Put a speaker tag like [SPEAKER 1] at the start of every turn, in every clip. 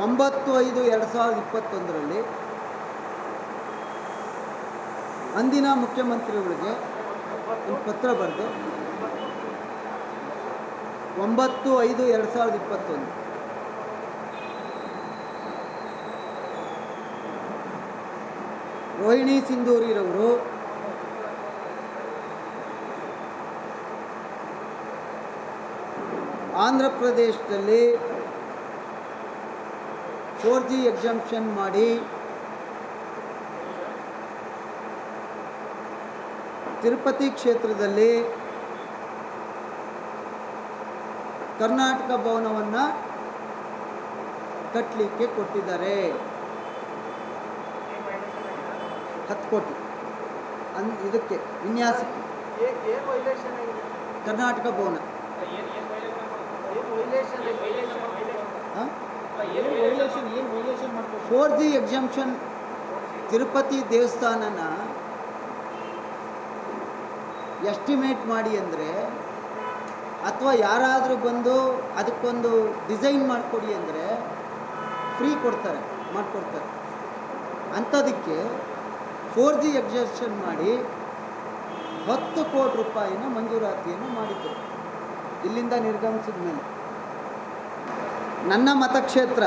[SPEAKER 1] ಒಂಬತ್ತು ಐದು ಎರಡು ಸಾವಿರದ ಇಪ್ಪತ್ತೊಂದರಲ್ಲಿ ಅಂದಿನ ಮುಖ್ಯಮಂತ್ರಿಗಳಿಗೆ ಒಂದು ಪತ್ರ ಬರೆದು ಒಂಬತ್ತು ಐದು ಎರಡು ಸಾವಿರದ ಇಪ್ಪತ್ತೊಂದು. ರೋಹಿಣಿ ಸಿಂಧೂರಿರವರು ಆಂಧ್ರ ಪ್ರದೇಶದಲ್ಲಿ ಫೋರ್ ಜಿ ಎಕ್ಸಾಮ್ಷನ್ ಮಾಡಿ. ತಿರುಪತಿ ಕ್ಷೇತ್ರದಲ್ಲಿ ಕರ್ನಾಟಕ ಭವನವನ್ನು ಕಟ್ಟಲಿಕ್ಕೆ ಕೊಟ್ಟಿದ್ದಾರೆ. ಹತ್ತು ಕೋಟಿ. ಅನ್ ಇದಕ್ಕೆ ವಿನ್ಯಾಸಕ್ಕೆ. Karnataka Bhavan. Four G exemption Tirupati ದೇವಸ್ಥಾನನ ಎಸ್ಟಿಮೇಟ್ ಮಾಡಿ ಅಂದರೆ ಅಥವಾ ಯಾರಾದರೂ ಬಂದು ಅದಕ್ಕೊಂದು ಡಿಸೈನ್ ಮಾಡಿಕೊಡಿ ಅಂದರೆ ಫ್ರೀ ಕೊಡ್ತಾರೆ, ಮಾಡಿಕೊಡ್ತಾರೆ. ಅಂಥದಕ್ಕೆ ಫೋರ್ ಜಿ ಎಕ್ಸಾಮ್ಷನ್ ಮಾಡಿ ಹತ್ತು ಕೋಟಿ ರೂಪಾಯಿನ ಮಂಜೂರಾತಿಯನ್ನು ಮಾಡಿದ್ದರು ಇಲ್ಲಿಂದ ನಿರ್ಗಮಿಸಿದ ಮೇಲೆ ನನ್ನ ಮತಕ್ಷೇತ್ರ.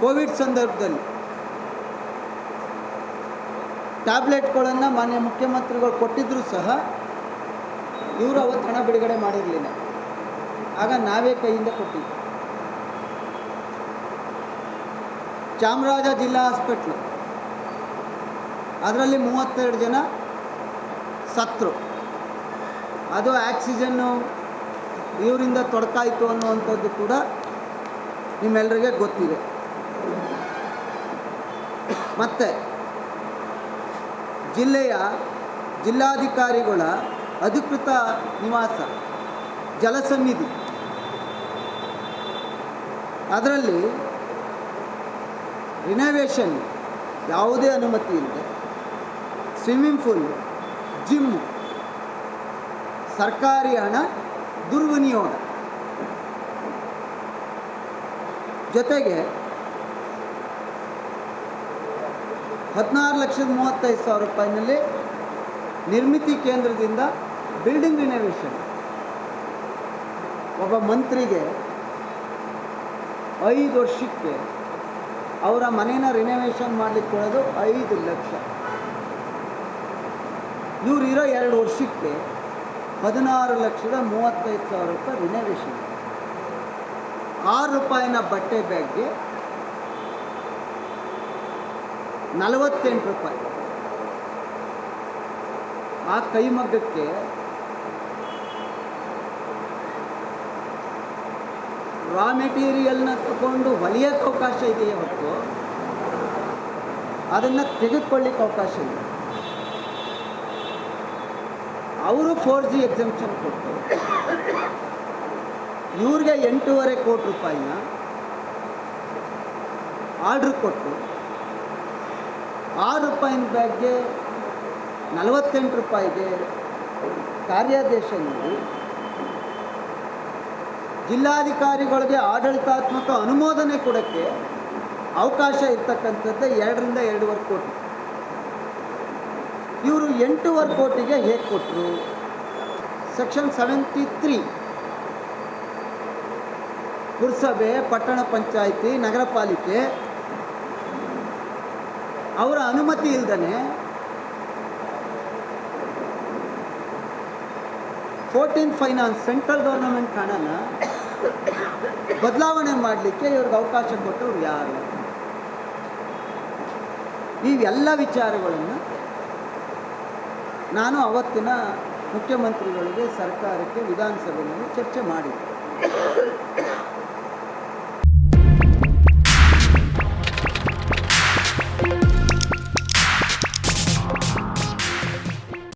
[SPEAKER 1] ಕೋವಿಡ್ ಸಂದರ್ಭದಲ್ಲಿ ಟ್ಯಾಬ್ಲೆಟ್ಗಳನ್ನು ಮಾನ್ಯ ಮುಖ್ಯಮಂತ್ರಿಗಳು ಕೊಟ್ಟಿದ್ದರೂ ಸಹ ಇವರು ಅವತ್ತು ಹಣ ಬಿಡುಗಡೆ ಮಾಡಿರಲಿಲ್ಲ. ಆಗ ನಾವೇ ಕೈಯಿಂದ ಕೊಟ್ಟಿದ್ವಿ ಚಾಮರಾಜ ಜಿಲ್ಲಾ ಹಾಸ್ಪಿಟ್ಲು. ಅದರಲ್ಲಿ ಮೂವತ್ತೆರಡು ಜನ ಸತ್ರು. ಅದು ಆಕ್ಸಿಜನ್ನು ಇವರಿಂದ ತೊಡಕಾಯಿತು ಅನ್ನುವಂಥದ್ದು ಕೂಡ ನಿಮ್ಮೆಲ್ಲರಿಗೆ ಗೊತ್ತಿದೆ. ಮತ್ತು, ಜಿಲ್ಲೆಯ ಜಿಲ್ಲಾಧಿಕಾರಿಗಳ ಅಧಿಕೃತ ನಿವಾಸ, ಜಲಸನ್ನಿಧಿ. ಅದರಲ್ಲಿ ರಿನೋವೇಷನ್ ಯಾವುದೇ ಅನುಮತಿ ಇಲ್ಲದೆ ಸ್ವಿಮ್ಮಿಂಗ್ ಪೂಲ್ ಜಿಮ್ಮು ಸರ್ಕಾರಿ ಹಣ, ದುರ್ವಿನಿಯೋಗ. ಜೊತೆಗೆ ಹದಿನಾರು ಲಕ್ಷದ ಮೂವತ್ತೈದು ಸಾವಿರ ರೂಪಾಯಿನಲ್ಲಿ ನಿರ್ಮಿತಿ ಕೇಂದ್ರದಿಂದ ಬಿಲ್ಡಿಂಗ್ ರಿನೋವೇಷನ್ ಒಬ್ಬ ಮಂತ್ರಿಗೆ ಐದು ವರ್ಷಕ್ಕೆ ಅವರ ಮನೇನ ರಿನೋವೇಷನ್ ಮಾಡಲಿಕ್ಕೆ ಕೊಡೋದು ಐದು ಲಕ್ಷ. ಇವರು ಇರೋ ಎರಡು ವರ್ಷಕ್ಕೆ ಹದಿನಾರು ಲಕ್ಷದ ಮೂವತ್ತೈದು ಸಾವಿರ ರೂಪಾಯಿ ರಿನೋವೇಷನ್ ಆರು ರೂಪಾಯಿನ ಬಟ್ಟೆ ಬ್ಯಾಗ್ಗೆ ನಲವತ್ತೆಂಟು ರೂಪಾಯಿ. ಆ ಕೈಮಗ್ಗಕ್ಕೆ ರಾ ಮೆಟೀರಿಯಲ್ನ ತಗೊಂಡು ಹೊಲಿಯೋಕ್ಕೆ ಅವಕಾಶ ಇದೆಯೇ ಹೊತ್ತು? ಅದನ್ನು ತೆಗೆದುಕೊಳ್ಳಿಕ್ಕೆ ಅವಕಾಶ ಇದೆ ಅವರು ಫೋರ್ ಜಿ ಎಕ್ಸಾಮ್ಷನ್ ಕೊಡ್ತಾರೆ. ಇವ್ರಿಗೆ ಎಂಟೂವರೆ ಕೋಟಿ ರೂಪಾಯಿನ ಆರ್ಡ್ರ್ ಕೊಟ್ಟು ಆರು ರೂಪಾಯಿನ ಬ್ಯಾಗ್ಗೆ ನಲವತ್ತೆಂಟು ರೂಪಾಯಿಗೆ ಕಾರ್ಯಾದೇಶ ನೀಡಿ ಜಿಲ್ಲಾಧಿಕಾರಿಗಳಿಗೆ ಆಡಳಿತಾತ್ಮಕ ಅನುಮೋದನೆ ಕೊಡೋಕ್ಕೆ ಅವಕಾಶ ಇರ್ತಕ್ಕಂಥದ್ದು ಎರಡರಿಂದ ಎರಡೂವರೆ ಕೋಟಿ. ಇವರು ಎಂಟೂವರೆ ಕೋಟಿಗೆ ಹೇಗೆ ಕೊಟ್ಟರು ಸೆಕ್ಷನ್ ಸೆವೆಂಟಿ ತ್ರೀ ಪುರಸಭೆ, ಪಟ್ಟಣ ಪಂಚಾಯಿತಿ, ನಗರ ಪಾಲಿಕೆ. ಅವರ ಅನುಮತಿ ಇಲ್ಲದೇ ಫೋರ್ಟೀನ್ ಫೈನಾನ್ಸ್ ಸೆಂಟ್ರಲ್ ಗೌರ್ನಮೆಂಟ್ ಹಣನ ಬದಲಾವಣೆ ಮಾಡಲಿಕ್ಕೆ ಇವ್ರಿಗೆ ಅವಕಾಶ ಕೊಟ್ಟವ್ರು ಯಾರು? ಇವೆಲ್ಲ ವಿಚಾರಗಳನ್ನು ನಾನು ಅವತ್ತಿನ ಮುಖ್ಯಮಂತ್ರಿಗಳಿಗೆ ಸರ್ಕಾರಕ್ಕೆ ವಿಧಾನಸಭೆಯಲ್ಲಿ ಚರ್ಚೆ ಮಾಡಿದ್ದೆ.